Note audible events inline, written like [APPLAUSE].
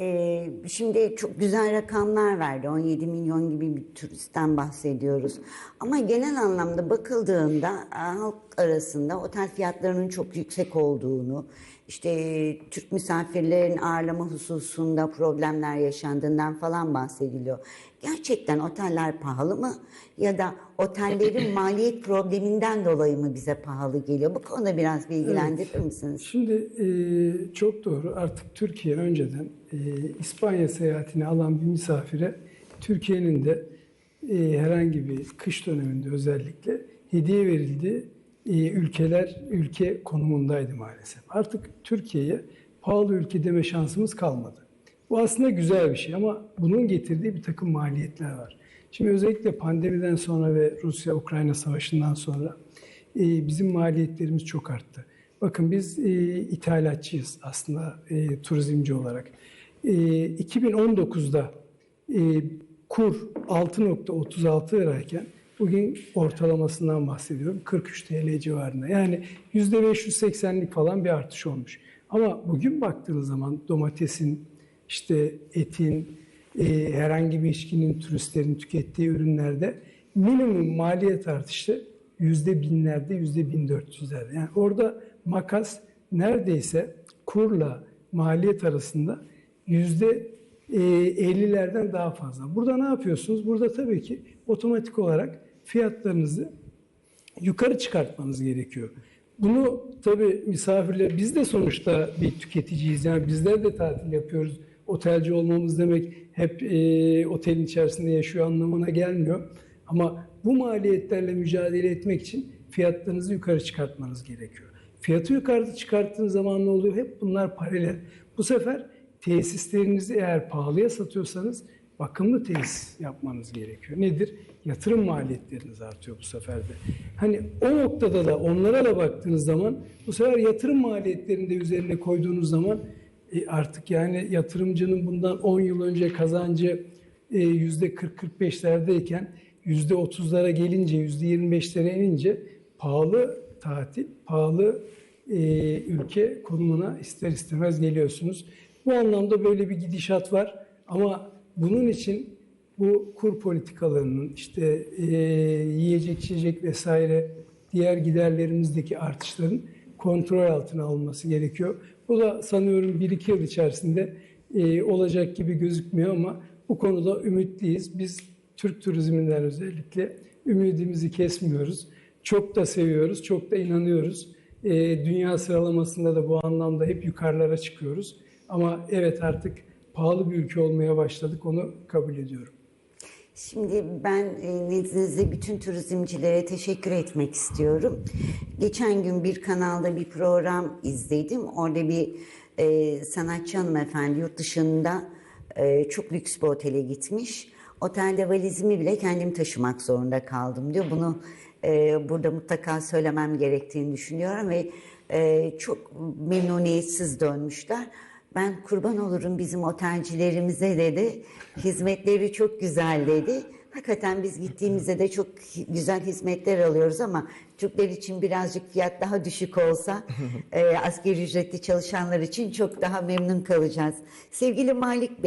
Ee, şimdi çok güzel rakamlar verdi. 17 milyon gibi bir turistten bahsediyoruz. Ama genel anlamda bakıldığında halk arasında otel fiyatlarının çok yüksek olduğunu, işte Türk misafirlerin ağırlama hususunda problemler yaşandığından falan bahsediliyor. Gerçekten oteller pahalı mı? Ya da otellerin [CLEARS THROAT] maliyet probleminden dolayı mı bize pahalı geliyor? Bu konuda biraz bilgilendirir misiniz? Şimdi e, çok doğru. Artık Türkiye önceden e, İspanya seyahatini alan bir misafire Türkiye'nin de e, herhangi bir kış döneminde özellikle hediye verildiği ülkeler ülke konumundaydı maalesef. Artık Türkiye'ye pahalı ülke deme şansımız kalmadı. Bu aslında güzel bir şey ama bunun getirdiği bir takım maliyetler var. Şimdi özellikle pandemiden sonra ve Rusya-Ukrayna savaşından sonra e, bizim maliyetlerimiz çok arttı. Bakın biz e, ithalatçıyız aslında e, turizmci olarak. E, 2019'da e, kur 6.36 lirayken bugün ortalamasından bahsediyorum 43 TL civarında. Yani %580'lik falan bir artış olmuş. Ama bugün baktığınız zaman domatesin, işte etin, e, herhangi bir içkinin, turistlerin tükettiği ürünlerde minimum maliyet artışı yüzde binlerde, yüzde bin dört yüzlerde. Yani orada makas neredeyse kurla maliyet arasında yüzde e, 50'lerden daha fazla. Burada ne yapıyorsunuz? Burada tabii ki otomatik olarak fiyatlarınızı yukarı çıkartmanız gerekiyor. Bunu tabii misafirler, biz de sonuçta bir tüketiciyiz. Yani bizler de tatil yapıyoruz. Otelci olmamız demek hep e, otelin içerisinde yaşıyor anlamına gelmiyor. Ama bu maliyetlerle mücadele etmek için fiyatlarınızı yukarı çıkartmanız gerekiyor. Fiyatı yukarı çıkarttığınız zaman ne oluyor? Hep bunlar paralel. Bu sefer tesislerinizi eğer pahalıya satıyorsanız bakımlı tesis yapmanız gerekiyor. Nedir? Yatırım maliyetleriniz artıyor bu sefer de. Hani o noktada da onlara da baktığınız zaman bu sefer yatırım maliyetlerini de üzerine koyduğunuz zaman e, artık yani yatırımcının bundan 10 yıl önce kazancı e, yüzde 40-45'lerdeyken yüzde 30'lara gelince, yüzde 25'lere inince pahalı tatil, pahalı e, ülke konumuna ister istemez geliyorsunuz. Bu anlamda böyle bir gidişat var ama bunun için bu kur politikalarının işte e, yiyecek içecek vesaire diğer giderlerimizdeki artışların kontrol altına alınması gerekiyor. Bu da sanıyorum 1-2 yıl içerisinde e, olacak gibi gözükmüyor ama bu konuda ümitliyiz. Biz Türk turizminden özellikle ümidimizi kesmiyoruz. Çok da seviyoruz, çok da inanıyoruz. E, dünya sıralamasında da bu anlamda hep yukarılara çıkıyoruz. Ama evet artık pahalı bir ülke olmaya başladık, onu kabul ediyorum. Şimdi ben e, nezdinizde bütün turizmcilere teşekkür etmek istiyorum. Geçen gün bir kanalda bir program izledim. Orada bir e, sanatçı hanımefendi yurt dışında e, çok lüks bir otele gitmiş. Otelde valizimi bile kendim taşımak zorunda kaldım diyor. Bunu e, burada mutlaka söylemem gerektiğini düşünüyorum ve e, çok memnuniyetsiz dönmüşler. Ben kurban olurum bizim otelcilerimize dedi. Hizmetleri çok güzel dedi. Hakikaten biz gittiğimizde de çok güzel hizmetler alıyoruz ama Türkler için birazcık fiyat daha düşük olsa [LAUGHS] e, asgari ücretli çalışanlar için çok daha memnun kalacağız. Sevgili Malik Bey,